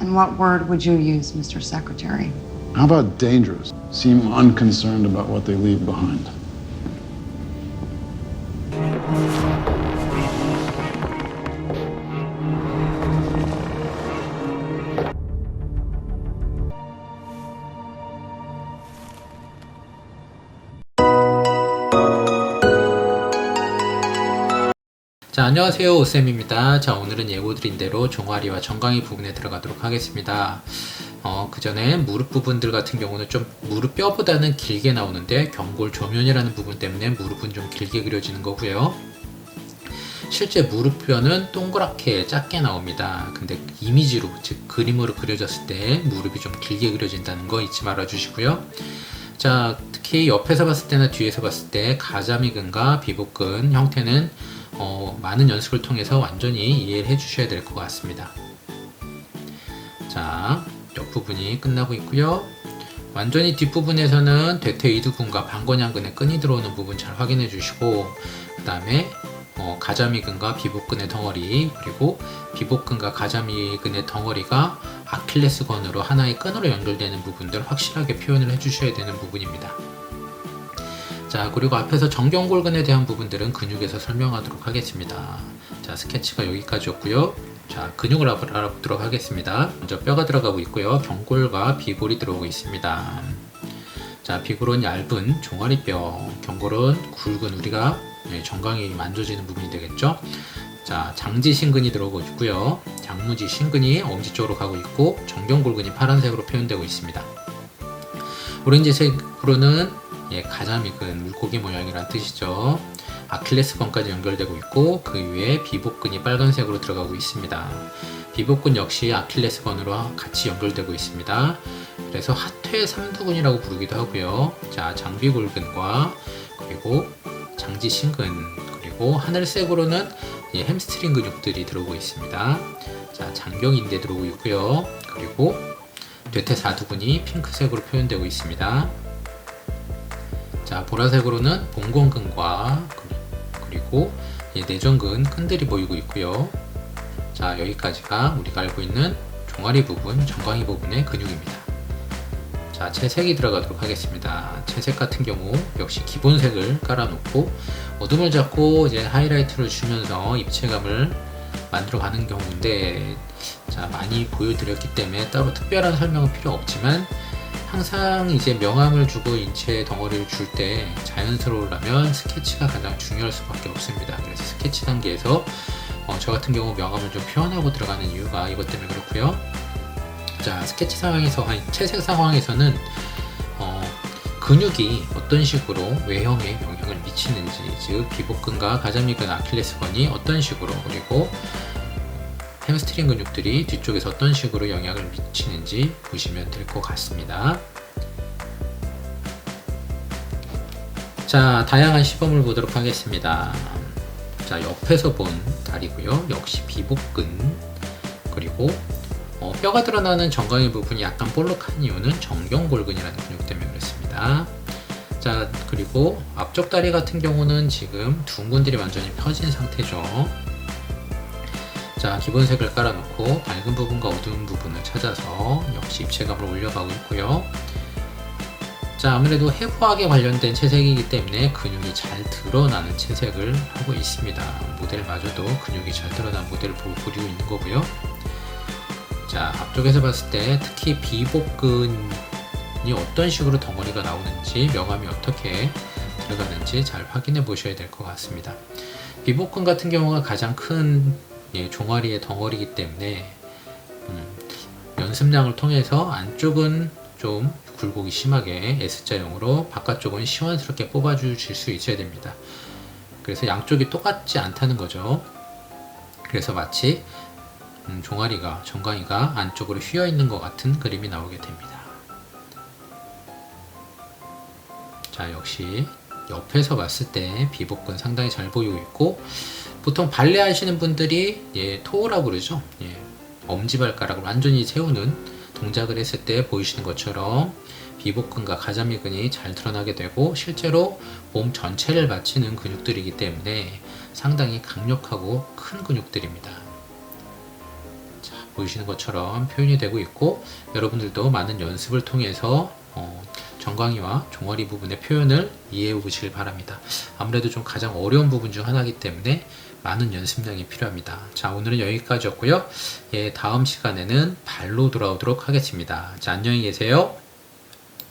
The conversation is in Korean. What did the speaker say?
And what word would you use, Mr. Secretary? How about dangerous? Seem unconcerned about what they leave behind. 자, 안녕하세요. 오쌤입니다. 자, 오늘은 예고 드린 대로 종아리와 정강이 부분에 들어가도록 하겠습니다. 어, 그 전에 무릎 부분들 같은 경우는 좀 무릎 뼈보다는 길게 나오는데 경골 조면이라는 부분 때문에 무릎은 좀 길게 그려지는 거고요. 실제 무릎뼈는 동그랗게 작게 나옵니다. 근데 이미지로, 즉 그림으로 그려졌을 때 무릎이 좀 길게 그려진다는 거 잊지 말아 주시고요. 자, 특히 옆에서 봤을 때나 뒤에서 봤을 때 가자미근과 비복근 형태는 어, 많은 연습을 통해서 완전히 이해를 해 주셔야 될 것 같습니다. 자, 옆부분이 끝나고 있고요. 완전히 뒷부분에서는 대퇴이두근과 방건양근에 끈이 들어오는 부분 잘 확인해 주시고 그 다음에 어, 가자미근과 비복근의 덩어리 그리고 비복근과 가자미근의 덩어리가 아킬레스건으로 하나의 끈으로 연결되는 부분들 확실하게 표현을 해 주셔야 되는 부분입니다. 자, 그리고 앞에서 정경골근에 대한 부분들은 근육에서 설명하도록 하겠습니다. 자, 스케치가 여기까지였고요. 자, 근육을 알아- 알아보도록 하겠습니다. 먼저 뼈가 들어가고 있고요. 경골과 비골이 들어오고 있습니다. 자, 비골은 얇은 종아리뼈, 경골은 굵은 우리가 네, 정강이 만져지는 부분이 되겠죠. 자, 장지 신근이 들어오고 있고요. 장무지 신근이 엄지 쪽으로 가고 있고 정경골근이 파란색으로 표현되고 있습니다. 오렌지색으로는 예, 가자미근 물고기 모양이란 뜻이죠. 아킬레스건까지 연결되고 있고 그 위에 비복근이 빨간색으로 들어가고 있습니다. 비복근 역시 아킬레스건으로 같이 연결되고 있습니다. 그래서 하퇴 삼두근이라고 부르기도 하고요. 자, 장비골근과 그리고 장지 신근 그리고 하늘색으로는 예, 햄스트링 근육들이 들어오고 있습니다. 자, 장경인대 들어오고 있고요. 그리고 뇌퇴사두근이 핑크색으로 표현되고 있습니다. 자, 보라색으로는 봉건근과 그리고 이 내전근 끈들이 보이고 있고요. 자, 여기까지가 우리가 알고 있는 종아리 부분, 정강이 부분의 근육입니다. 자, 채색이 들어가도록 하겠습니다. 채색 같은 경우 역시 기본색을 깔아놓고 어둠을 잡고 이제 하이라이트를 주면서 입체감을 만들어가는 경우인데 자, 많이 보여드렸기 때문에 따로 특별한 설명은 필요 없지만 항상 이제 명암을 주고 인체 덩어리를 줄 때 자연스러우려면 스케치가 가장 중요할 수밖에 없습니다. 그래서 스케치 단계에서 어, 저 같은 경우 명암을 좀 표현하고 들어가는 이유가 이것 때문에 그렇고요. 자 스케치 상황에서 아니, 채색 상황에서는 어, 근육이 어떤 식으로 외형에 영향을 미치는지 즉 비복근과 가자미근 아킬레스건이 어떤 식으로 그리고 햄스트링 근육들이 뒤쪽에서 어떤 식으로 영향을 미치는지 보시면 될 것 같습니다. 자, 다양한 시범을 보도록 하겠습니다. 자, 옆에서 본 다리고요. 역시 비복근 그리고 어, 뼈가 드러나는 정강이 부분이 약간 볼록한 이유는 정경골근이라는 근육 때문에 그렇습니다. 자, 그리고 앞쪽 다리 같은 경우는 지금 둥근들이 완전히 펴진 상태죠. 자, 기본 색을 깔아놓고 밝은 부분과 어두운 부분을 찾아서 역시 입체감을 올려가고 있고요. 자, 아무래도 해부학에 관련된 채색이기 때문에 근육이 잘 드러나는 채색을 하고 있습니다. 모델마저도 근육이 잘 드러난 모델을 보고 그리고 있는 거고요. 자, 앞쪽에서 봤을 때 특히 비복근이 어떤 식으로 덩어리가 나오는지 명암이 어떻게 들어가는지 잘 확인해 보셔야 될 것 같습니다. 비복근 같은 경우가 가장 큰 예, 종아리의 덩어리이기 때문에 음, 연습량을 통해서 안쪽은 좀 굴곡이 심하게 S자형으로 바깥쪽은 시원스럽게 뽑아주실 수 있어야 됩니다. 그래서 양쪽이 똑같지 않다는 거죠. 그래서 마치 음, 종아리가 정강이가 안쪽으로 휘어 있는 것 같은 그림이 나오게 됩니다. 자 역시 옆에서 봤을 때 비복근 상당히 잘 보이고 있고 보통 발레 하시는 분들이 예, 토우라고 그러죠. 예, 엄지발가락을 완전히 세우는 동작을 했을 때 보이시는 것처럼 비복근과 가자미근이 잘 드러나게 되고 실제로 몸 전체를 받치는 근육들이기 때문에 상당히 강력하고 큰 근육들입니다. 자, 보이시는 것처럼 표현이 되고 있고 여러분들도 많은 연습을 통해서 어, 정강이와 종아리 부분의 표현을 이해해 보시길 바랍니다. 아무래도 좀 가장 어려운 부분 중 하나이기 때문에 많은 연습량이 필요합니다. 자, 오늘은 여기까지였고요. 예, 다음 시간에는 발로 돌아오도록 하겠습니다. 자, 안녕히 계세요.